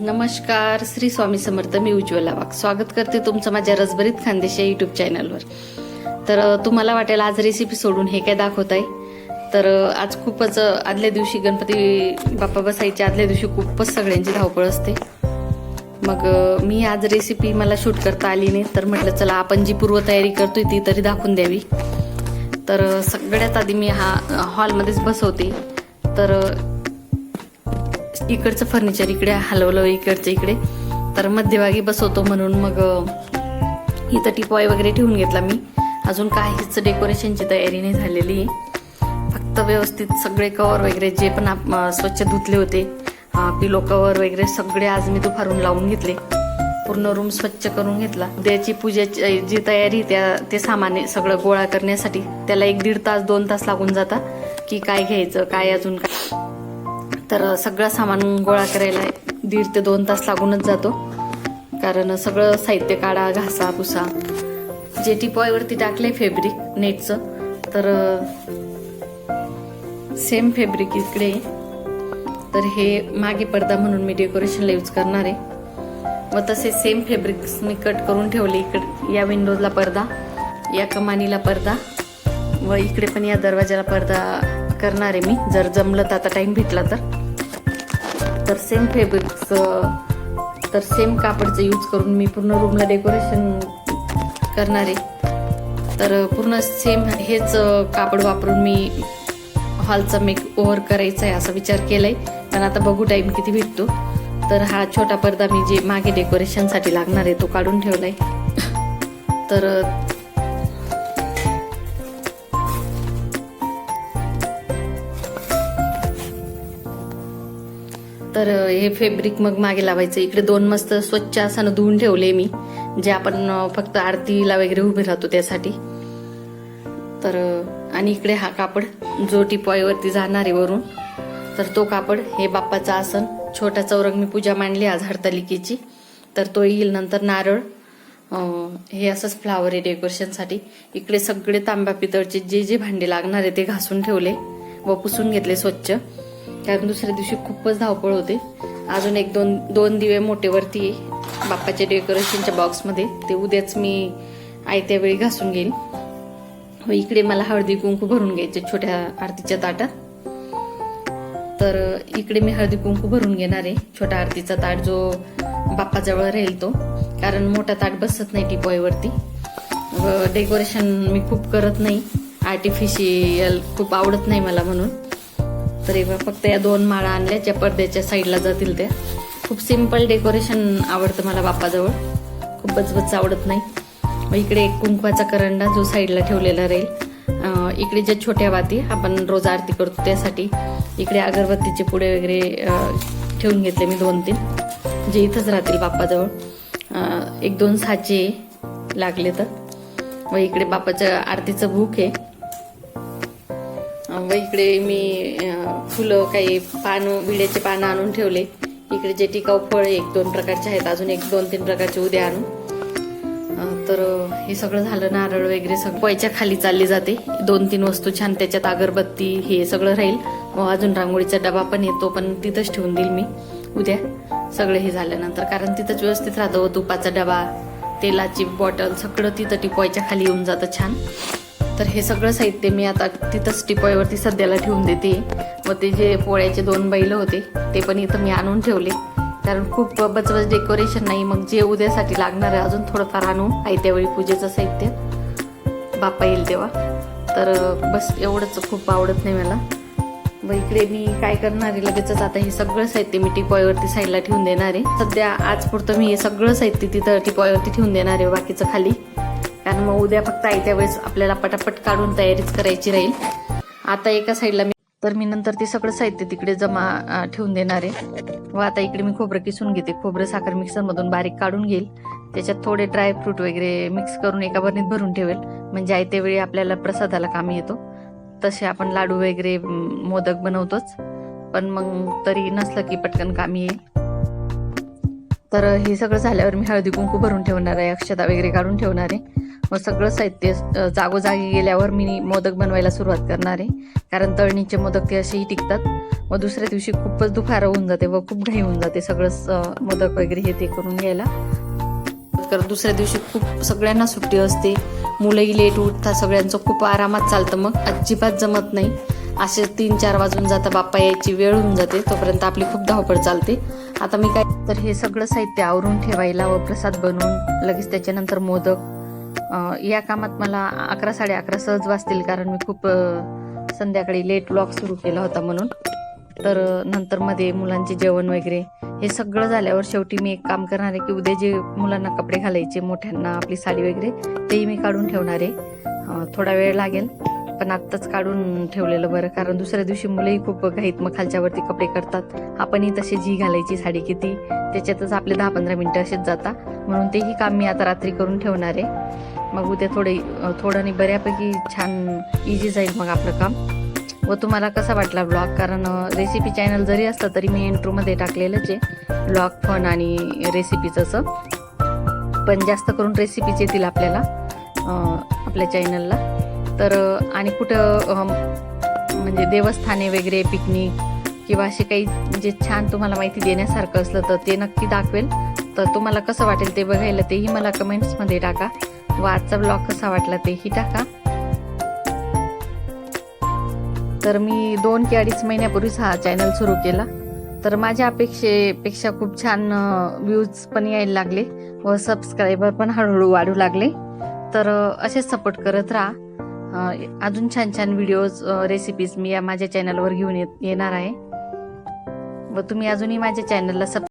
नमस्कार श्री स्वामी समर्थ मी उज्ज्वला वाघ. स्वागत करते तुमचं माझ्या रसभरीत खानदेश या युट्यूब चॅनलवर तर तुम्हाला वाटेल आज रेसिपी सोडून हे काय दाखवत आहे. तर आज खूपच आदल्या दिवशी गणपती बाप्पा बसायच्या आदल्या दिवशी खूपच सगळ्यांची धावपळ असते. मग मी आज रेसिपी मला शूट करता आली नाही. तर म्हटलं चला आपण जी पूर्वतयारी करतोय ती तरी दाखवून द्यावी. तर सगळ्यात आधी मी हा हॉलमध्येच बसवते. तर इकडचं फर्निचर इकडे हलवलं इकडचं इकडे. तर मध्यभागी बसवतो म्हणून मग इथं टिपॉय वगैरे ठेवून घेतला मी. अजून काहीच डेकोरेशनची तयारी नाही झालेली. आहे फक्त व्यवस्थित सगळे कवर वगैरे जे पण आप- स्वच्छ धुतले होते पिलो कवर वगैरे सगळे आज मी दुपारून लावून घेतले. पूर्ण रूम स्वच्छ करून घेतला. उद्याची पूजेची जी तयारी त्या ते सामान सगळं गोळा करण्यासाठी त्याला एक दीड तास दोन तास लागून जाता की काय घ्यायचं काय अजून काय. तर सगळं सामान गोळा करायला दीड ते दोन तास लागूनच जातो. कारण सगळं साहित्य काढा घासा पुसा. जे टिपॉयवरती टाकले फेब्रिक नेटचं तर सेम फेब्रिक इकडे. तर हे मागे पडदा म्हणून मी डेकोरेशनला यूज करणार आहे. व तसे सेम फेब्रिक्स मी कट करून ठेवले इकडे या विंडोजला पडदा या कमानीला पडदा व इकडे पण या दरवाजाला पडदा करणार आहे मी. जर जमलं तर आता टाईम भेटला तर. तर सेम फॅब्रिक्स तर सेम कापडचं यूज करून मी पूर्ण रूमला डेकोरेशन करणार आहे. तर पूर्ण सेम हेच कापड वापरून मी हॉलचा मेक ओव्हर करायचा आहे असा विचार केला आहे पण आता बघू टाईम किती भेटतो. तर हा छोटा पडदा मी जे मागे डेकोरेशनसाठी लागणार आहे तो काढून ठेवला आहे तर तर हे फेब्रिक मग मागे लावायचं. इकडे दोन मस्त स्वच्छ असं धुवून ठेवले मी जे आपण फक्त आरतीला वगैरे उभे राहतो त्यासाठी. तर आणि इकडे हा कापड जो टिपॉईवरती जाणार आहे वरून. तर तो कापड हे बाप्पाचं आसन. छोटा चौरंग मी पूजा मांडली आज हरतालिकेची. तर तो येईल नंतर नारळ. हे असंच फ्लावर आहे डेकोरेशनसाठी इकडे सगळे तांब्या पितळचे जे जे भांडे लागणार आहे ते घासून ठेवले व पुसून घेतले स्वच्छ. कारण दुसऱ्या दिवशी खूपच धावपळ होते. अजून एक दोन दोन दिवे मोठे वरती बाप्पाच्या डेकोरेशनच्या बॉक्समध्ये. ते उद्याच मी आयत्या वेळी घासून घेईन. व इकडे मला हळदी कुंकू भरून घ्यायचे छोट्या आरतीच्या ताटात. तर इकडे मी हळदी कुंकू भरून घेणार आहे. छोटा आरतीचा ताट जो बाप्पाजवळ राहील तो. कारण मोठा ताट बसत नाही टिपॉयवरती व डेकोरेशन मी खूप करत नाही. आर्टिफिशियल खूप आवडत नाही मला म्हणून. तर एक फक्त या दोन माळा आणल्या ज्या पडद्याच्या साईडला जातील त्या. खूप सिंपल डेकोरेशन आवडतं मला बाप्पाजवळ. खूप बचबच आवडत नाही. मग इकडे एक कुंकवाचा करंडा जो साईडला ठेवलेला राहील. इकडे ज्या छोट्या वाती आपण रोज आरती करतो त्यासाठी इकडे अगरबत्तीचे पुडे वगैरे ठेवून घेतले मी दोन तीन जे इथंच राहतील बाप्पाजवळ. एक दोन साचे लागले तर. व इकडे बाप्पाच्या आरतीचं भूक आहे. व इकडे मी फुलं काही पान विड्याचे पानं आणून ठेवले. इकडे जे टिकाऊ फळ एक दोन प्रकारचे आहेत. अजून एक दोन तीन प्रकारचे उद्या आणू. तर हे सगळं झालं नारळ वगैरे सगळं. पोयच्या खाली चालली जाते. दोन तीन वस्तू छान त्याच्यात अगरबत्ती हे सगळं राहील. व अजून रांगोळीचा डबा पण येतो पण तिथंच ठेवून देईल मी. उद्या सगळं हे झाल्यानंतर. कारण तिथंच व्यवस्थित राहतं तुपाचा डबा तेलाची बॉटल सगळं तिथं टिपवायच्या खाली येऊन जातं छान. तर हे सगळं साहित्य मी आता तिथंच टिपॉयवरती सध्याला ठेवून देते. व ते जे पोळ्याचे दोन बैल होते ते पण इथं मी आणून ठेवले. कारण खूप बचबच डेकोरेशन नाही मग जे उद्यासाठी लागणार आहे अजून थोडंफार आणू आहे त्यावेळी पूजेचं साहित्य. बाप्पा येईल तेव्हा. तर बस एवढंच खूप आवडत नाही मला. व इकडे मी काय करणार आहे लगेचच आता हे सगळं साहित्य मी टिपॉयवरती साईडला ठेवून देणार आहे. सध्या आजपुरतं मी हे सगळं साहित्य तिथं टिपॉयवरती ठेवून देणार आहे बाकीचं खाली. कारण मग उद्या फक्त आयत्या वेळेस आपल्याला पटापट काढून तयारीच करायची राहील. आता एका साईडला मी तर मी नंतर ते सगळं साहित्य तिकडे जमा ठेवून देणार आहे. व आता इकडे मी खोबरं किसून घेते. खोबरं साखर मिक्सरमधून बारीक काढून घेईल. त्याच्यात थोडे ड्रायफ्रूट वगैरे मिक्स करून एका बरणीत भरून ठेवेल. म्हणजे आयत्या वेळी आपल्याला प्रसादाला कामी येतो. तसे आपण लाडू वगैरे मोदक बनवतोच. पण मग तरी नसलं की पटकन कामी येईल. तर हे सगळं झाल्यावर मी हळदी कुंकू भरून ठेवणार आहे. अक्षता वगैरे काढून ठेवणार आहे. व सगळं साहित्य जागोजागी गेल्यावर मी मोदक बनवायला सुरुवात करणार आहे. कारण तळणीचे मोदक ते असेही टिकतात. व दुसऱ्या दिवशी खूपच दुखारं होऊन जाते व खूप घाई होऊन जाते सगळंच मोदक वगैरे हे ते करून घ्यायला. तर दुसऱ्या दिवशी खूप सगळ्यांना सुट्टी असते. मुलंही लेट उठतात सगळ्यांचं खूप आरामात चालतं. मग अजिबात जमत नाही. असे तीन चार वाजून जाता बाप्पा यायची वेळ होऊन जाते. तोपर्यंत आपली खूप धावपळ चालते. आता मी काय तर हे सगळं साहित्य आवरून ठेवायला व प्रसाद बनवून लगेच त्याच्यानंतर मोदक या कामात मला अकरा साडे अकरा सहज वाजतील कारण मी खूप संध्याकाळी लेट ब्लॉग सुरू केला होता म्हणून. तर नंतर मध्ये मुलांचे जेवण वगैरे हे सगळं झाल्यावर शेवटी मी एक काम करणार आहे की उद्या जे मुलांना कपडे घालायचे मोठ्यांना आपली साडी वगैरे तेही मी काढून ठेवणार आहे. थोडा वेळ लागेल पण आत्ताच काढून ठेवलेलं बरं कारण दुसऱ्या दिवशी मुलंही खूप घाईत मग खालच्यावरती कपडे करतात. आपणही तशी जी घालायची साडी किती त्याच्यातच आपले दहा पंधरा मिनटं असेच जाता. म्हणून तेही काम मी आता रात्री करून ठेवणार आहे. मग उद्या थोडे थोड्याने थोडं आणि बऱ्यापैकी छान इझी जाईल मग आपलं काम. व तुम्हाला कसा वाटला ब्लॉग कारण रेसिपी चॅनल जरी असलं तरी मी इंट्रोमध्ये टाकलेलंच आहे. ब्लॉग फन आणि रेसिपीचं असं. पण जास्त करून रेसिपीच येतील आपल्याला आपल्या चॅनलला तर आणि कुठं म्हणजे देवस्थाने वगैरे पिकनिक किंवा असे काही जे छान तुम्हाला माहिती देण्यासारखं असलं तर ते नक्की दाखवेल. तर तुम्हाला कसं वाटेल ते बघायला तेही मला कमेंट्समध्ये टाका. व आजचा ब्लॉग कसा वाटला तेही टाका. तर मी दोन की अडीच महिन्यापूर्वीच हा चॅनल सुरू केला. तर माझ्या अपेक्षेपेक्षा खूप छान व्ह्यूज पण यायला लागले व सबस्क्रायबर पण हळूहळू वाढू लागले. तर असेच सपोर्ट करत राहा. अजून छान छान व्हिडिओज रेसिपीज मी या माझ्या चॅनलवर घेऊन येत- येणार आहे. व तुम्ही अजूनही माझ्या चॅनलला सब